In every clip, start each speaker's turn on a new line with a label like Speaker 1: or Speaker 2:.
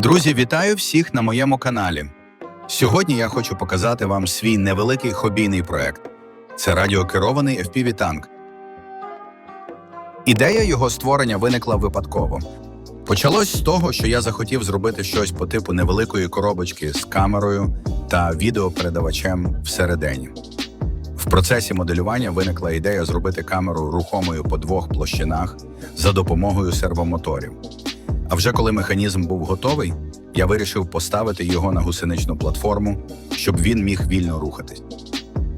Speaker 1: Друзі, вітаю всіх на моєму каналі. Сьогодні я хочу показати вам свій невеликий хобійний проект. Це радіокерований FPV-танк. Ідея його створення виникла випадково. Почалось з того, що я захотів зробити щось по типу невеликої коробочки з камерою та відеопередавачем всередині. В процесі моделювання виникла ідея зробити камеру рухомою по двох площинах за допомогою сервомоторів. А вже коли механізм був готовий, я вирішив поставити його на гусеничну платформу, щоб він міг вільно рухатись.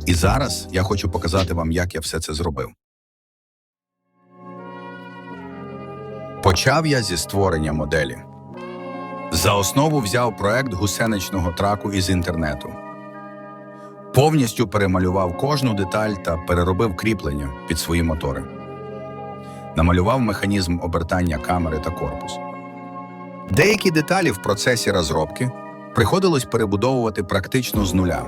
Speaker 1: І зараз я хочу показати вам, як я все це зробив. Почав я зі створення моделі. За основу взяв проект гусеничного траку із інтернету. Повністю перемалював кожну деталь та переробив кріплення під свої мотори. Намалював механізм обертання камери та корпус. Деякі деталі в процесі розробки приходилось перебудовувати практично з нуля.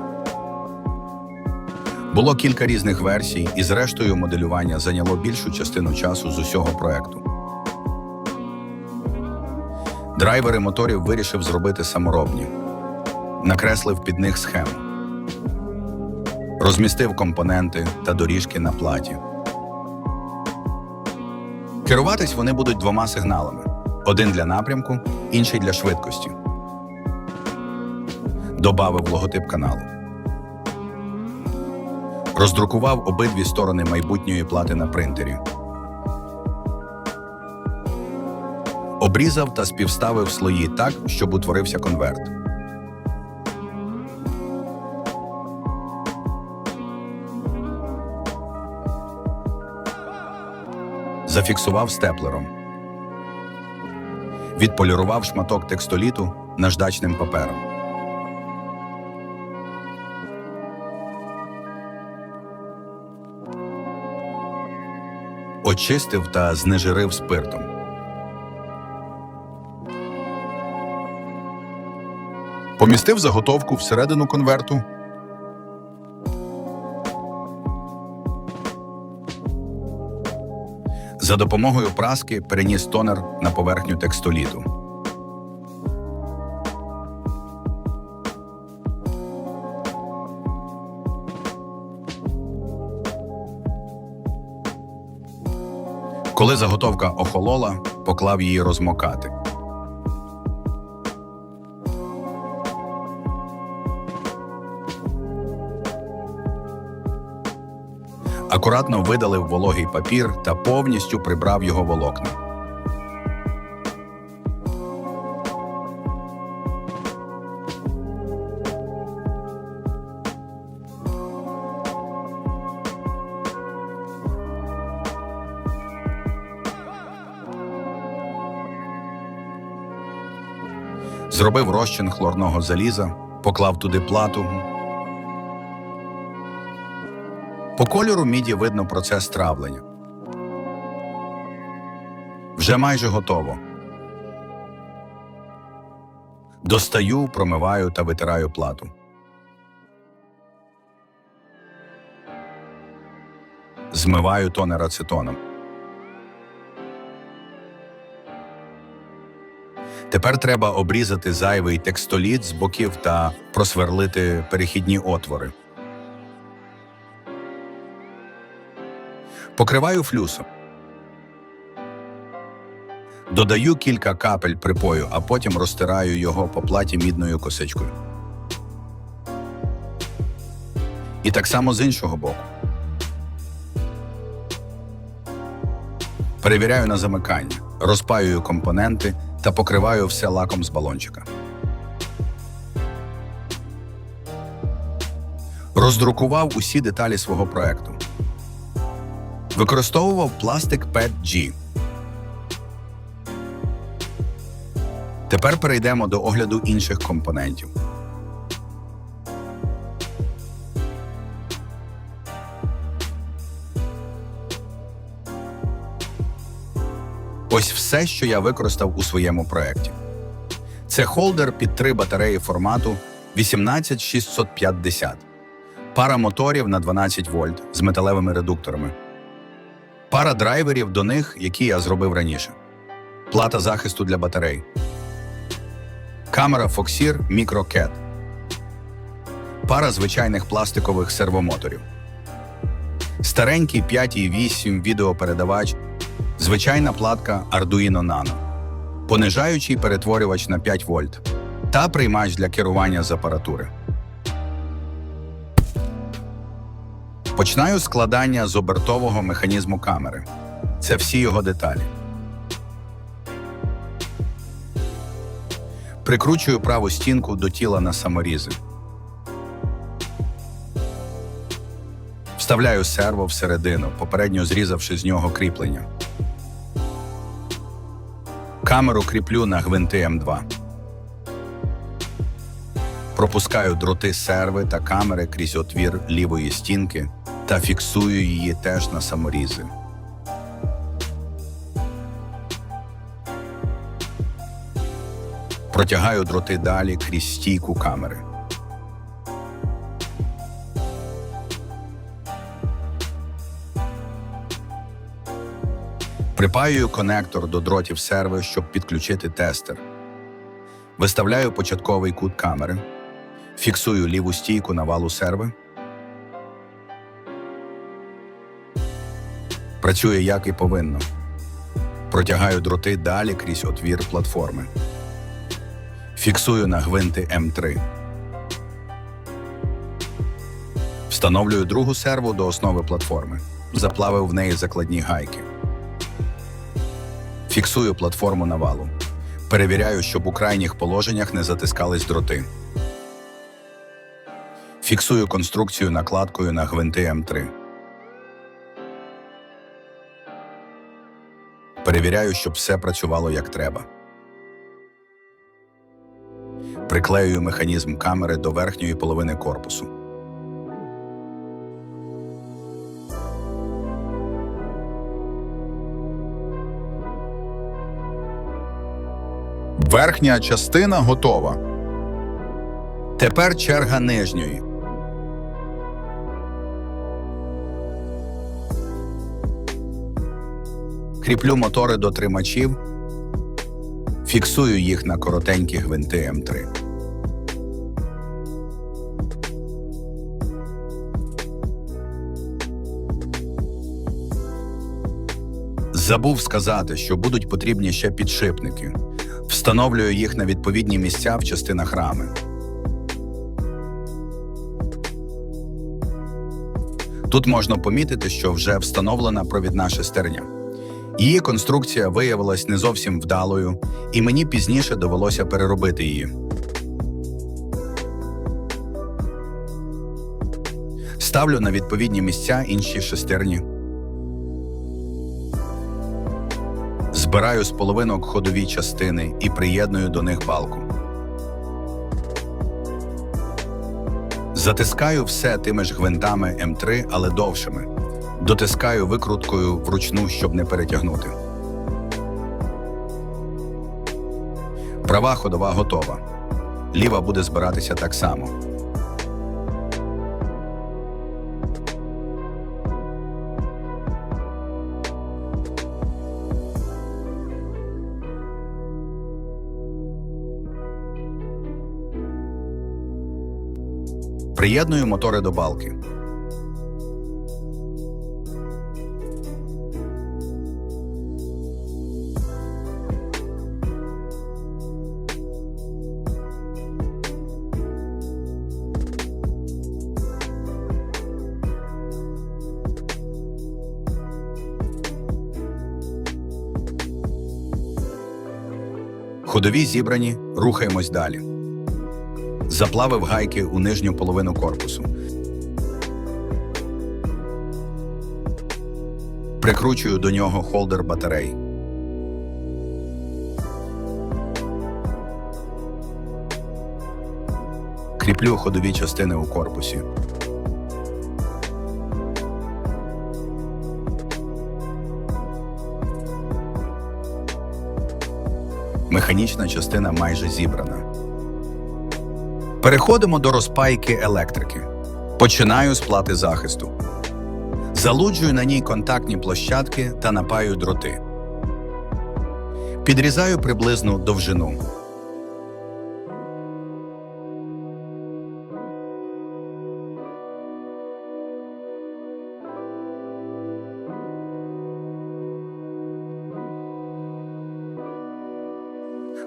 Speaker 1: Було кілька різних версій, і зрештою моделювання зайняло більшу частину часу з усього проекту. Драйвери моторів вирішив зробити саморобні, накреслив під них схему, розмістив компоненти та доріжки на платі. Керуватись вони будуть двома сигналами: один для напрямку, інший для швидкості. Добавив логотип каналу. Роздрукував обидві сторони майбутньої плати на принтері. Обрізав та співставив слої так, щоб утворився конверт. Зафіксував степлером. Відполірував шматок текстоліту наждачним папером. Очистив та знежирив спиртом. Помістив заготовку всередину конверту. За допомогою праски переніс тонер на поверхню текстоліту. Коли заготовка охолола, поклав її розмокати. Акуратно видалив вологий папір та повністю прибрав його волокна. Зробив розчин хлорного заліза, поклав туди плату. По кольору міді видно процес травлення. Вже майже готово. Достаю, промиваю та витираю плату. Змиваю тонер ацетоном. Тепер треба обрізати зайвий текстоліт з боків та просверлити перехідні отвори. Покриваю флюсом. Додаю кілька капель припою, а потім розтираю його по платі мідною косичкою. І так само з іншого боку. Перевіряю на замикання, розпаюю компоненти та покриваю все лаком з балончика. Роздрукував усі деталі свого проекту. Використовував пластик PET-G. Тепер перейдемо до огляду інших компонентів. Ось все, що я використав у своєму проєкті. Це холдер під три батареї формату 18650, пара моторів на 12 вольт з металевими редукторами, пара драйверів до них, які я зробив раніше, плата захисту для батарей, Камера Foxir MicroCat. Пара звичайних пластикових сервомоторів. Старенький 5.8 відеопередавач. Звичайна платка Arduino Nano. Понижаючий перетворювач на 5 вольт та приймач для керування з апаратури. Починаю складання з обертового механізму камери. Це всі його деталі. Прикручую праву стінку до тіла на саморізи. Вставляю серво всередину, попередньо зрізавши з нього кріплення. Камеру кріплю на гвинти М2. Пропускаю дроти серви та камери крізь отвір лівої стінки та фіксую її теж на саморізи. Протягаю дроти далі крізь стійку камери. Припаюю конектор до дротів серви, щоб підключити тестер. Виставляю початковий кут камери. Фіксую ліву стійку на валу серви. Працює як і повинно. Протягаю дроти далі крізь отвір платформи. Фіксую на гвинти М3. Встановлюю другу серву до основи платформи. Заплавив в неї закладні гайки. Фіксую платформу на валу. Перевіряю, щоб у крайніх положеннях не затискались дроти. Фіксую конструкцію накладкою на гвинти М3. Перевіряю, щоб все працювало як треба. Приклеюю механізм камери до верхньої половини корпусу. Верхня частина готова. Тепер черга нижньої. Кріплю мотори до тримачів. Фіксую їх на коротенькі гвинти М3. Забув сказати, що будуть потрібні ще підшипники. Встановлюю їх на відповідні місця в частинах рами. Тут можна помітити, що вже встановлена провідна шестерня. Її конструкція виявилась не зовсім вдалою, і мені пізніше довелося переробити її. Ставлю на відповідні місця інші шестерні. Збираю з половинок ходові частини і приєдную до них балку. Затискаю все тими ж гвинтами М3, але довшими. Дотискаю викруткою вручну, щоб не перетягнути. Права ходова готова. Ліва буде збиратися так само. Приєдную мотори до балки. Ходові зібрані, рухаємось далі. Заплавив гайки у нижню половину корпусу. Прикручую до нього холдер батарей. Кріплю ходові частини у корпусі. Механічна частина майже зібрана. Переходимо до розпайки електрики. Починаю з плати захисту. Залуджую на ній контактні площадки та напаю дроти. Підрізаю приблизну довжину.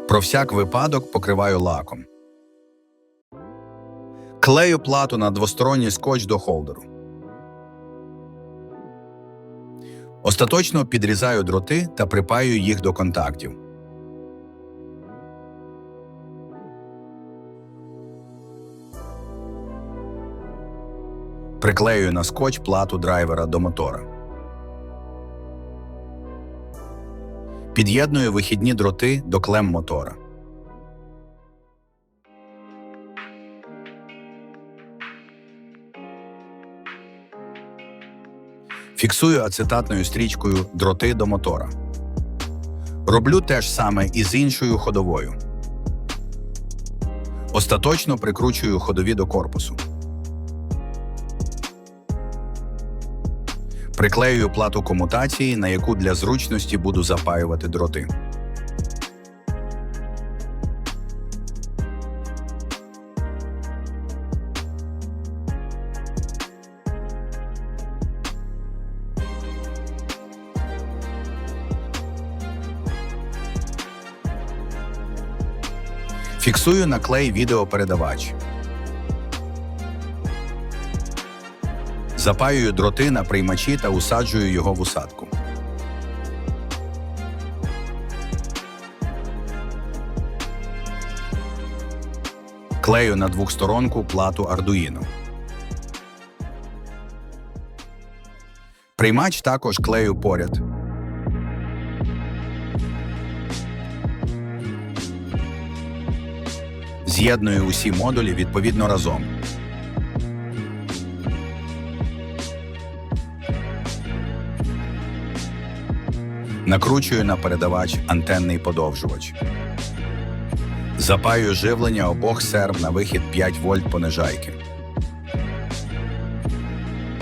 Speaker 1: Про всяк випадок покриваю лаком. Клею плату на двосторонній скотч до холдеру. Остаточно підрізаю дроти та припаю їх до контактів. Приклеюю на скотч плату драйвера до мотора. Під'єдную вихідні дроти до клем мотора. Фіксую ацетатною стрічкою дроти до мотора. Роблю те ж саме і з іншою ходовою. Остаточно прикручую ходові до корпусу. Приклеюю плату комутації, на яку для зручності буду запаювати дроти. Фіксую на клей відеопередавач. Запаюю дроти на приймачі та усаджую його в усадку. Клею на двохсторонку плату Arduino. Приймач також клею поряд. З'єдную усі модулі відповідно разом. Накручую на передавач антенний подовжувач. Запаюю живлення обох серв на вихід 5 вольт понижайки.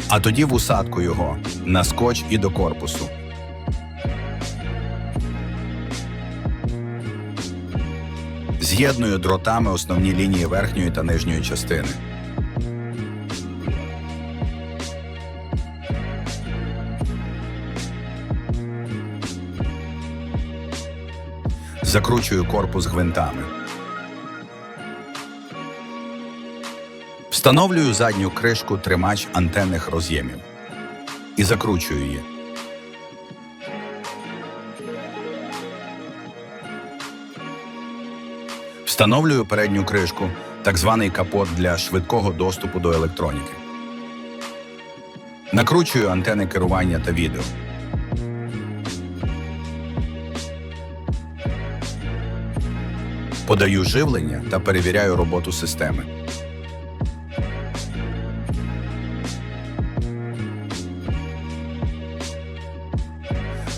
Speaker 1: А тоді в усадку його на скотч і до корпусу. З'єдную дротами основні лінії верхньої та нижньої частини. Закручую корпус гвинтами. Встановлюю задню кришку тримач антенних роз'ємів і закручую її. Встановлюю передню кришку, так званий капот для швидкого доступу до електроніки. Накручую антени керування та відео. Подаю живлення та перевіряю роботу системи.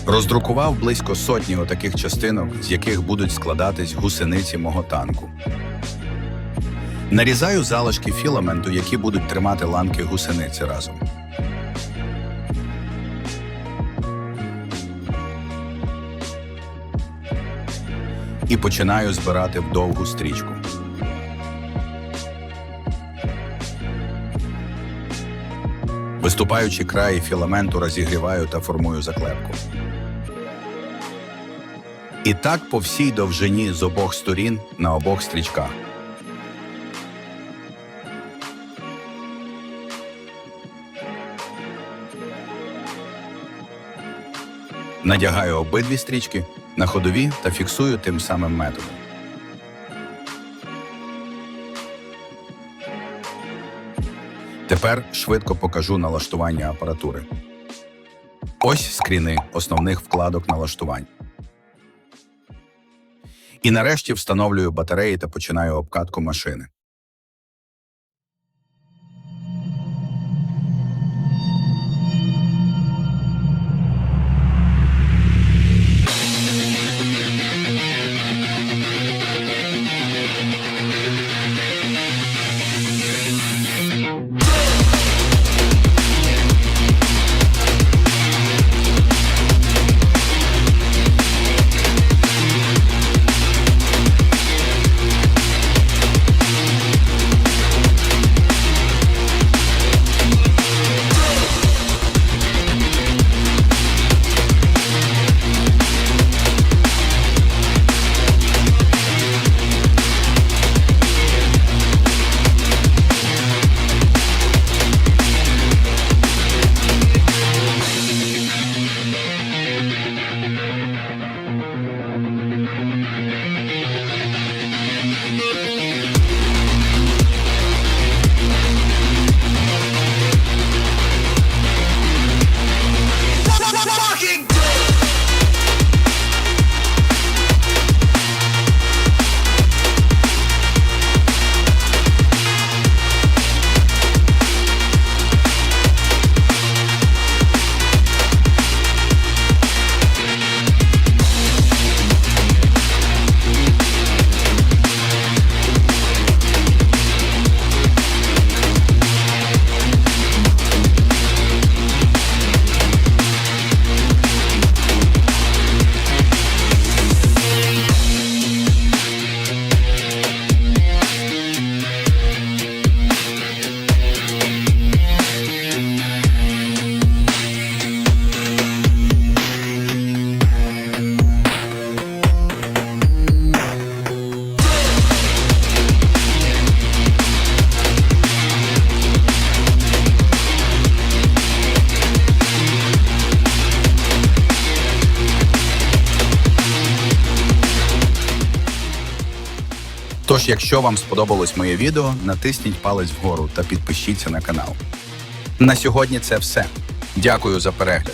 Speaker 1: Роздрукував близько сотні отаких частинок, з яких будуть складатись гусениці мого танку. Нарізаю залишки філаменту, які будуть тримати ланки гусениці разом. І починаю збирати в довгу стрічку. Виступаючи краї філаменту розігріваю та формую заклепку. І так по всій довжині з обох сторін на обох стрічках. Надягаю обидві стрічки на ходові та фіксую тим самим методом. Тепер швидко покажу налаштування апаратури. Ось скріни основних вкладок налаштувань. І нарешті встановлюю батареї та починаю обкатку машини. Тож, якщо вам сподобалось моє відео, натисніть палець вгору та підпишіться на канал. На сьогодні це все. Дякую за перегляд.